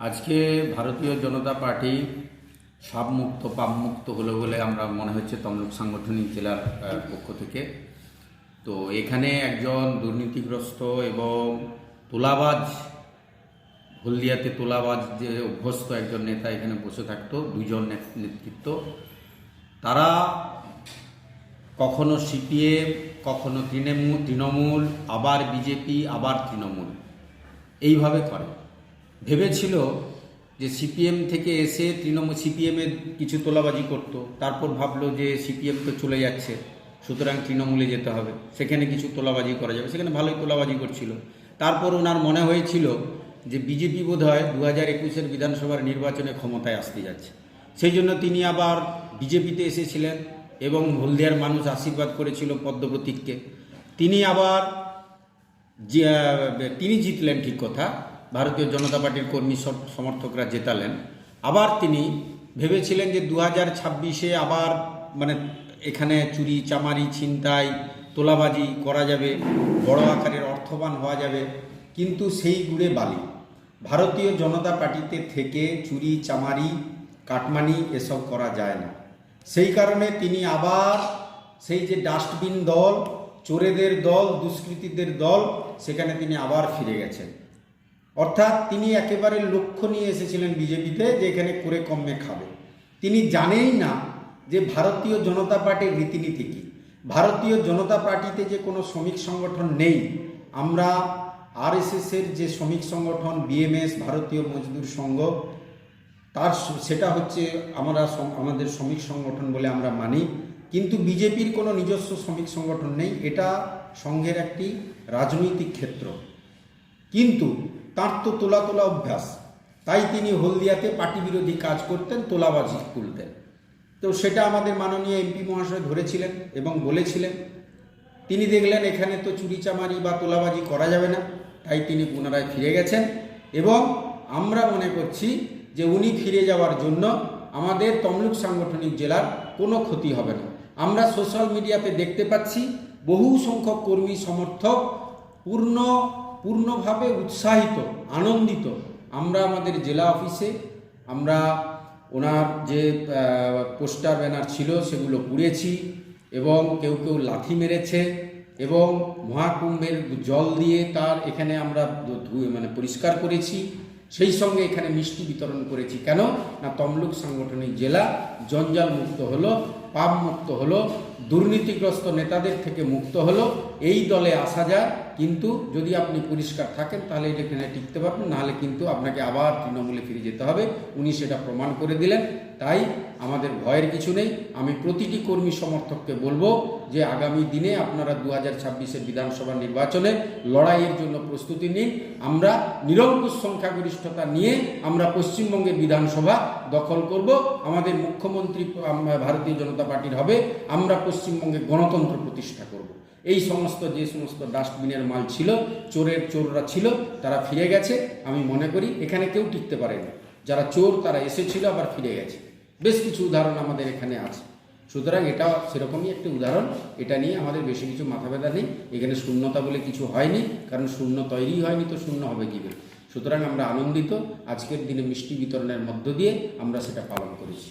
আজকে ভারতীয় জনতা পার্টি সাবমুক্ত পাপমুক্ত হলো বলে আমরা মনে হচ্ছে তমলুক সাংগঠনিক জেলার পক্ষ থেকে। তো এখানে একজন দুর্নীতিগ্রস্ত এবং তোলাবাজ, হলদিয়াতে তোলাবাজ যে অভ্যস্ত একজন নেতা এখানে বসে থাকতো দুজন নেত- নেতৃত্ব, তারা কখনো সিপিএম, কখনো তৃণমূল তৃণমূল, আবার বিজেপি, আবার তৃণমূল। এইভাবে করে। ভেবেছিল যে সিপিএম থেকে এসে তৃণমূল সিপিএমের কিছু তোলাবাজি করত, তারপর ভাবলো যে সিপিএম তো চলে যাচ্ছে, সুতরাং তৃণমূলে যেতে হবে, সেখানে কিছু তোলাবাজি করা যাবে, সেখানে ভালোই তোলাবাজি করছিল। তারপর ওনার মনে হয়েছিল যে বিজেপি বোধ হয় দু হাজার একুশের বিধানসভার নির্বাচনে ক্ষমতায় আসতে যাচ্ছে। সেই জন্য তিনি আবার বিজেপিতে এসেছিলেন এবং হলদিয়ার মানুষ আশীর্বাদ করেছিল পদ্মপ্রতীককে। তিনি আবার তিনি জিতলেন ঠিক কথা ভারতীয় জনতা পার্টির কর্মী সমর্থকরা জেতালেন। আবার তিনি ভেবেছিলেন যে দু হাজার ছাব্বিশে আবার মানে এখানে চুরি, চামারি, ছিনতাই, তোলাবাজি করা যাবে, বড় আকারের অর্থবান হওয়া যাবে, কিন্তু সেই গুড়ে বালি। ভারতীয় জনতা পার্টিতে থেকে চুরি, চামারি, কাটমানি এসব করা যায় না। সেই কারণে তিনি আবার সেই যে ডাস্টবিন দল, চোরেদের দল, দুষ্কৃতীদের দল, সেখানে তিনি আবার ফিরে গেছেন। অর্থাৎ তিনি একেবারে লক্ষ্য নিয়ে এসেছিলেন বিজেপিতে যে এখানে করে কমে খাবে। তিনি জানেই না যে ভারতীয় জনতা পার্টির রীতিনীতি কী। ভারতীয় জনতা পার্টিতে যে কোনো শ্রমিক সংগঠন নেই। আমরা আরএসএসের যে শ্রমিক সংগঠন বিএমএস, ভারতীয় মজদুর সংঘ, তার সেটা হচ্ছে আমরা আমাদের শ্রমিক সংগঠন বলে আমরা মানি। কিন্তু বিজেপির কোনো নিজস্ব শ্রমিক সংগঠন নেই। এটা সংঘের একটি রাজনৈতিক ক্ষেত্র। কিন্তু তার তো তোলা তোলা অভ্যাস। তাই তিনি হলদিয়াতে পার্টি বিরোধী কাজ করতেন, তোলাবাজি তুলতেন। তো সেটা আমাদের মাননীয় এমপি মহাশয় ধরেছিলেন এবং বলেছিলেন। তিনি দেখলেন এখানে তো চুরিচামারি বা তোলাবাজি করা যাবে না, তাই তিনি পুনরায় ফিরে গেছেন এবং আমরা মনে করছি যে উনি ফিরে যাওয়ার জন্য আমাদের তমলুক সাংগঠনিক জেলার কোনো ক্ষতি হবে না। আমরা সোশ্যাল মিডিয়াতে দেখতে পাচ্ছি বহু সংখ্যক কর্মী সমর্থক পূর্ণ পূর্ণভাবে উৎসাহিত, আনন্দিত। আমরা আমাদের জেলা অফিসে, আমরা ওনার যে পোস্টার, ব্যানার ছিল সেগুলো পুড়েছি এবং কেউ কেউ লাথি মেরেছে এবং মহাকুম্ভের জল দিয়ে তার এখানে আমরা ধুয়ে মানে পরিষ্কার করেছি। সেই সঙ্গে এখানে মিষ্টি বিতরণ করেছি। কেন? না, তমলুক সাংগঠনিক জেলা জঞ্জাল মুক্ত হলো। পাপ মুক্ত হলো, দুর্নীতিগ্রস্ত নেতাদের থেকে মুক্ত হলো, এই দলে আসা যায়। কিন্তু যদি আপনি পরিষ্কার থাকেন, তাহলে এটা এখানে টিকতে পারবেন, নাহলে কিন্তু আপনাকে আবার তৃণমূলে ফিরে যেতে হবে। উনি সেটা প্রমাণ করে দিলেন। তাই আমাদের ভয়ের কিছু নেই। আমি প্রতিটি কর্মী সমর্থককে বলব যে আগামী দিনে আপনারা দু হাজার ছাব্বিশের বিধানসভা নির্বাচনে লড়াইয়ের জন্য প্রস্তুতি নিন। আমরা নিরঙ্কুশ সংখ্যাগরিষ্ঠতা নিয়ে আমরা পশ্চিমবঙ্গের বিধানসভা দখল করব। আমাদের মুখ্যমন্ত্রী ভারতীয় জনতা পার্টির হবে। আমরা পশ্চিমবঙ্গে গণতন্ত্র প্রতিষ্ঠা করব। এই সমস্ত, যে সমস্ত ডাস্টবিনের মাল ছিল, চোরের চোররা ছিল, তারা ফিরে গেছে। আমি মনে করি এখানে কেউ টিকতে পারেনি। যারা চোর, তারা এসেছিল, আবার ফিরে গেছে। বেশ কিছু উদাহরণ আমাদের এখানে আছে। সুতরাং এটা সেরকমই একটি উদাহরণ। এটা নিয়ে আমাদের বেশি কিছু মাথা ব্যথা নেই। এখানে শূন্যতা বলে কিছু হয়নি, কারণ শূন্য তৈরি হয়নি তো শূন্য হবে কীভাবে? সুতরাং আমরা আনন্দিত। আজকের দিনে মিষ্টি বিতরণের মধ্য দিয়ে আমরা সেটা পালন করেছি।